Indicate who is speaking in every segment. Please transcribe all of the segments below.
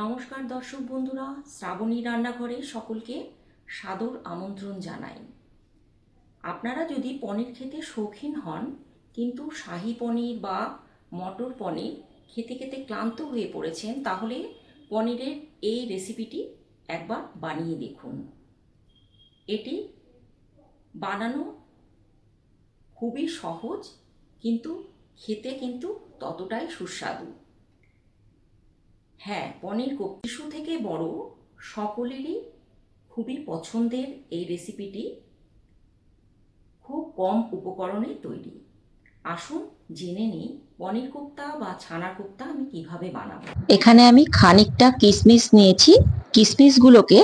Speaker 1: নমস্কার দর্শক বন্ধুরা, শ্রাবণী রান্নাঘরে সকলকে সাদর আমন্ত্রণ জানাই। আপনারা যদি পনির খেতে শৌখিন হন, কিন্তু শাহি পনির বা মটর পনির খেতে খেতে ক্লান্ত হয়ে পড়েছেন, তাহলে পনিরের এই রেসিপিটি একবার বানিয়ে দেখুন। এটি বানানো খুবই সহজ, কিন্তু খেতে কিন্তু ততটাই সুস্বাদু। হ্যাঁ পনির কোপ শিশু থেকে বড় সকলেরই খুবই পছন্দের এই রেসিপিটি খুব কম উপকরণে তৈরি। আসুন জেনে নিই পনির কোপ্তা বা ছানা কোপ্তা আমি কীভাবে বানাবো।
Speaker 2: এখানে আমি খানিকটা কিশমিশ নিয়েছি। কিশমিশগুলোকে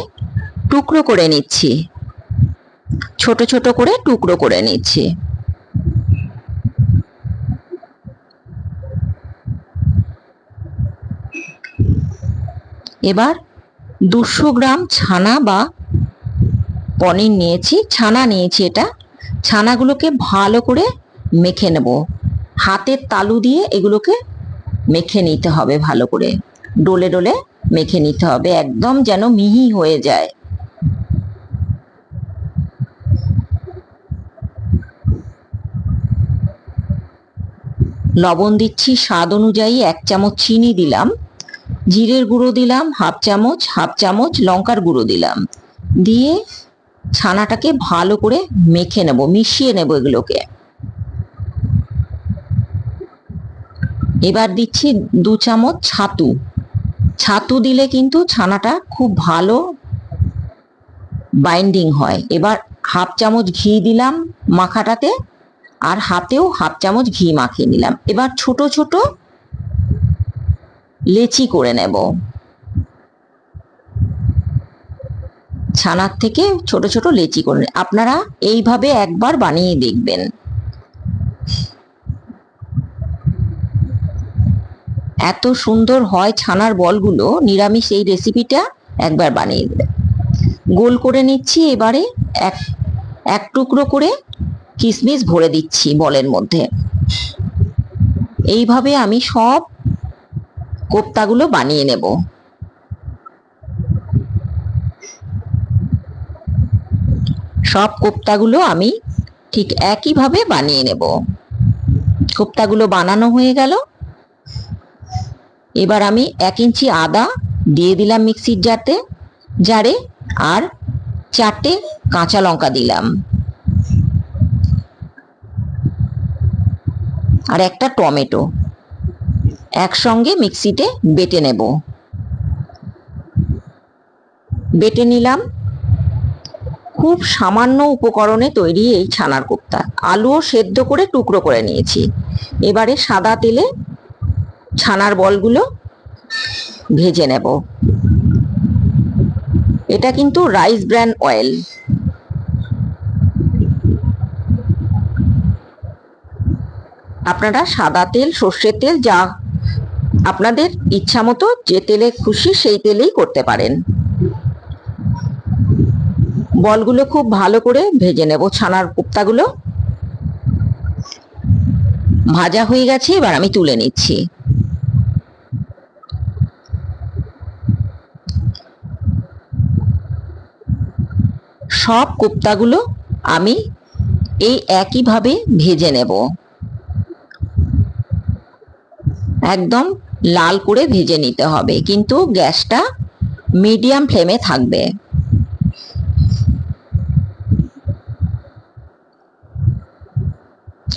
Speaker 2: টুকরো করে নিচ্ছি। ছোট ছোট করে টুকরো করে নিচ্ছি। এবার দুশো গ্রাম ছানা বা পনির নিয়েছি, ছানা নিয়েছি এটা। ছানাগুলোকে ভালো করে মেখে নেব। হাতের তালু দিয়ে এগুলোকে মেখে নিতে হবে ভালো করে। ডোলে ডোলে মেখে নিতে হবে, একদম যেন মিহি হয়ে যায়। লবণ দিচ্ছি, স্বাদ অনুযায়ী এক চামচ চিনি দিলাম। জিরের গুঁড়ো দিলাম, হাফ চামচ হাফ চামচ লঙ্কার গুঁড়ো দিলাম। দিয়ে ছানাটাকে ভালো করে মেখে নেব, মিশিয়ে নেব এগুলোকে। এবার দিচ্ছি দু চামচ ছাতু। ছাতু দিলে কিন্তু ছানাটা খুব ভালো বাইন্ডিং হয়। এবার হাফ চামচ ঘি দিলাম মাখাটাতে, আর হাতেও হাফ চামচ ঘি মাখিয়ে নিলাম। এবার ছোট ছোট লেচি করে নেব। ছানার থেকে ছোট ছোট লেচি করে আপনারা এইভাবে একবার বানিয়ে দেখবেন। এত সুন্দর হয় ছানার বলগুলো। নিরামিষ এই রেসিপিটা একবার বানিয়ে দেবেন গোল করে নিচ্ছি এবারে এক এক টুকরো করে কিশমিশ ভরে দিচ্ছি বলের মধ্যে। এইভাবে আমি সব কোপ্তাগুলো বানিয়ে নেব। সব কোপ্তাগুলো আমি ঠিক একইভাবে বানিয়ে নেব। কোপ্তাগুলো বানানো হয়ে গেল। এবার আমি এক ইঞ্চি আদা দিয়ে দিলাম মিক্সির জারতে, জারে আর চারটে কাঁচা লঙ্কা দিলাম। আর একটা টমেটো। একসঙ্গে মিক্সিতে বেটে নেব। বেটে নিলাম। খুব সামান্য উপকরণে তৈরি এই ছানার কোপ্তা। আলুও সেদ্ধ করে টুকরো করে নিয়েছি। এবারে সাদা তেলে ছানার বলগুলো ভেজে নেব। এটা কিন্তু রাইস ব্র্যান্ড অয়েল। আপনারা সাদা তেল, সর্ষের তেল, যা আপনাদের ইচ্ছা মতো যে তেলে খুশি সেই তেলেই করতে পারেন। বলগুলো খুব ভালো করে ভেজে নেব ছানার কোপ্তাগুলো। ভাজা হয়ে গেছে, এবার আমি তুলে নিচ্ছি। সব কোপ্তাগুলো আমি এই একইভাবে ভেজে নেব। একদম লাল করে ভেজে নিতে হবে। কিন্তু গ্যাসটা মিডিয়াম ফ্লেমে থাকবে।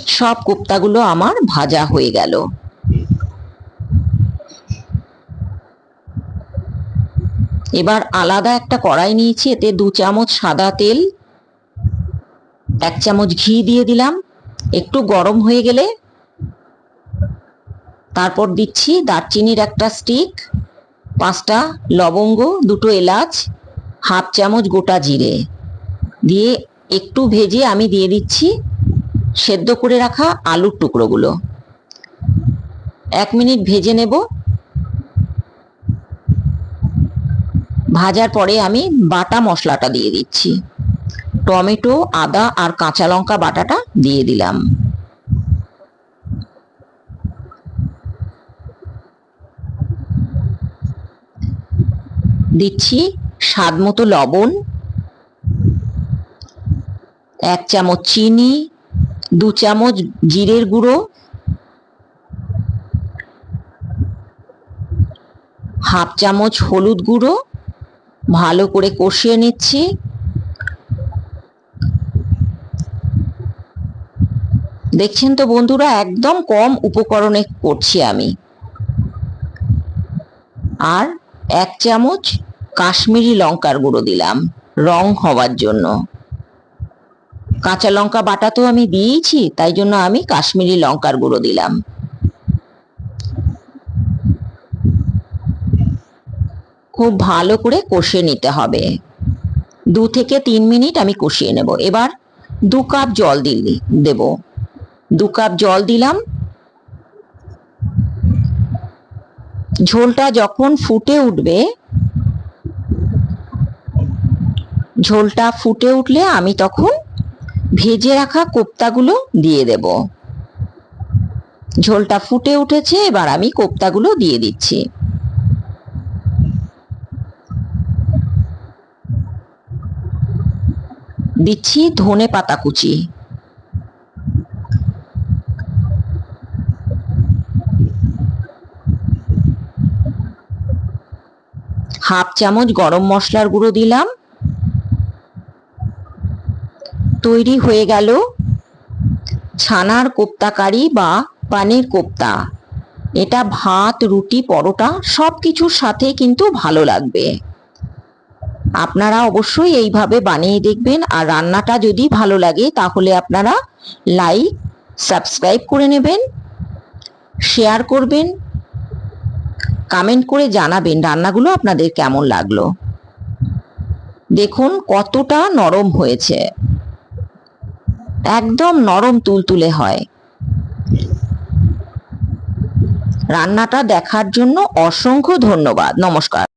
Speaker 2: সব কোপ্তাগুলো আমার ভাজা হয়ে গেল। এবার আলাদা একটা কড়াই নিয়েছি, এতে দু চামচ সাদা তেল, এক চামচ ঘি দিয়ে দিলাম। একটু গরম হয়ে গেলে তারপর দিচ্ছি দারচিনির একটা স্টিক পাঁচটা লবঙ্গ, দুটো এলাচ, হাফ চামচ গোটা জিরে। দিয়ে একটু ভেজে আমি দিয়ে দিচ্ছি সেদ্ধ করে রাখা আলুর টুকরোগুলো। এক মিনিট ভেজে নেব। ভাজার পরে আমি বাটা মশলাটা দিয়ে দিচ্ছি। টমেটো, আদা আর কাঁচা লঙ্কা বাটাটা দিয়ে দিলাম। দিচ্ছি স্বাদ মতো লবণ, এক চামচ চিনি, দু চামচ জিরের গুঁড়ো, হাফ চামচ হলুদ গুঁড়ো, ভালো করে কষিয়ে নিচ্ছি। দেখছেন তো বন্ধুরা, একদম কম উপকরণে করছি আমি। আর এক চামচ কাশ্মীরি লঙ্কার গুঁড়ো দিলাম, রং হওয়ার জন্য। কাঁচা লঙ্কা বাটা তো আমি দিয়েছি তাই জন্য আমি কাশ্মীরি লঙ্কার গুঁড়ো দিলাম। খুব ভালো করে কষিয়ে নিতে হবে। দু থেকে তিন মিনিট আমি কষিয়ে নেব। এবার দু কাপ জল দিলি, দেব। দু কাপ জল দিলাম ঝোলটা যখন ফুটে উঠবে, ঝোলটা ফুটে উঠলে আমি তখন ভেজে রাখা কোপ্তাগুলো দিয়ে দেব। ঝোলটা ফুটে উঠেছে, এবার আমি কোপ্তাগুলো দিয়ে দিচ্ছি। দিচ্ছি ধনে পাতা কুচি। হাফ চামচ গরম মশলার গুঁড়ো দিলাম। তৈরি হয়ে গেল ছানার কোপ্তা কারি বা পানির কোপ্তা। এটা ভাত, রুটি, পরোটা সব কিছুর সাথে কিন্তু ভালো লাগবে। আপনারা অবশ্যই এইভাবে বানিয়ে দেখবেন আর রান্নাটা যদি ভালো লাগে তাহলে আপনারা লাইক, সাবস্ক্রাইব করে নেবেন, শেয়ার করবেন। কমেন্ট করে জানাবেন রান্নাগুলো আপনাদের কেমন লাগল। দেখুন কতটা নরম হয়েছে। একদম নরম তুলতুলে হয়। রান্নাটা দেখার জন্য অসংখ্য ধন্যবাদ। নমস্কার।